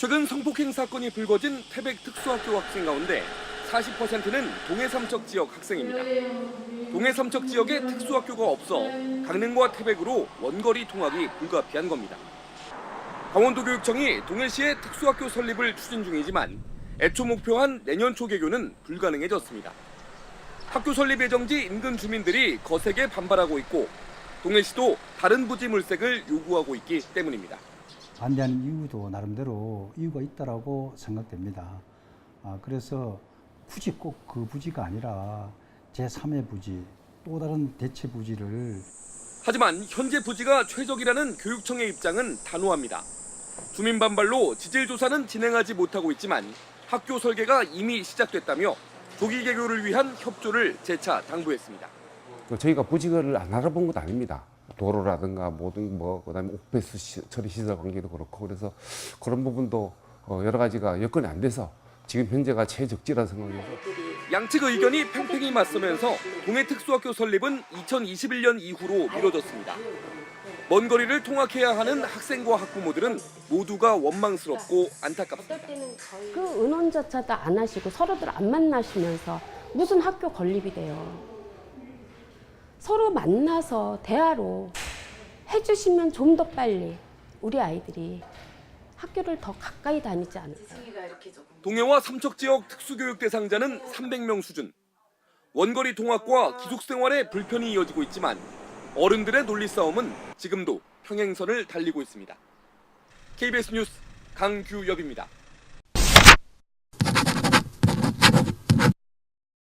최근 성폭행 사건이 불거진 태백 특수학교 학생 가운데 40%는 동해 삼척 지역 학생입니다. 동해 삼척 지역에 특수학교가 없어 강릉과 태백으로 원거리 통학이 불가피한 겁니다. 강원도 교육청이 동해시의 특수학교 설립을 추진 중이지만 애초 목표한 내년 초 개교는 불가능해졌습니다. 학교 설립 예정지 인근 주민들이 거세게 반발하고 있고 동해시도 다른 부지 물색을 요구하고 있기 때문입니다. 반대하는 이유도 나름대로 이유가 있다라고 생각됩니다. 아, 그래서 굳이 꼭 그 부지가 아니라 제3의 부지, 또 다른 대체 부지를 하지만 현재 부지가 최적이라는 교육청의 입장은 단호합니다. 주민 반발로 지질 조사는 진행하지 못하고 있지만 학교 설계가 이미 시작됐다며 조기 개교를 위한 협조를 재차 당부했습니다. 그 저희가 부지를 안 알아본 것도 아닙니다. 도로라든가 모든 뭐 그다음에 옥배수 시- 처리 시설 관계도 그렇고 그래서 그런 부분도 어, 여러 가지가 여건이 안 돼서 지금 현재가 최적지라 생각해서 양측 의견이 팽팽히 맞서면서 동해 특수학교 설립은 2021년 이후로 미뤄졌습니다. 먼 거리를 통학해야 하는 학생과 학부모들은 모두가 원망스럽고 안타깝습니다. 그 의논조차도 안 하시고 서로들 안 만나시면서 무슨 학교 건립이 돼요. 서로 만나서 대화로 해주시면 좀 더 빨리 우리 아이들이 학교를 더 가까이 다니지 않을까. 동해와 삼척 지역 특수교육 대상자는 300명 수준. 원거리 통학과 기숙 생활에 불편이 이어지고 있지만 어른들의 논리 싸움은 지금도 평행선을 달리고 있습니다. KBS 뉴스 강규엽입니다.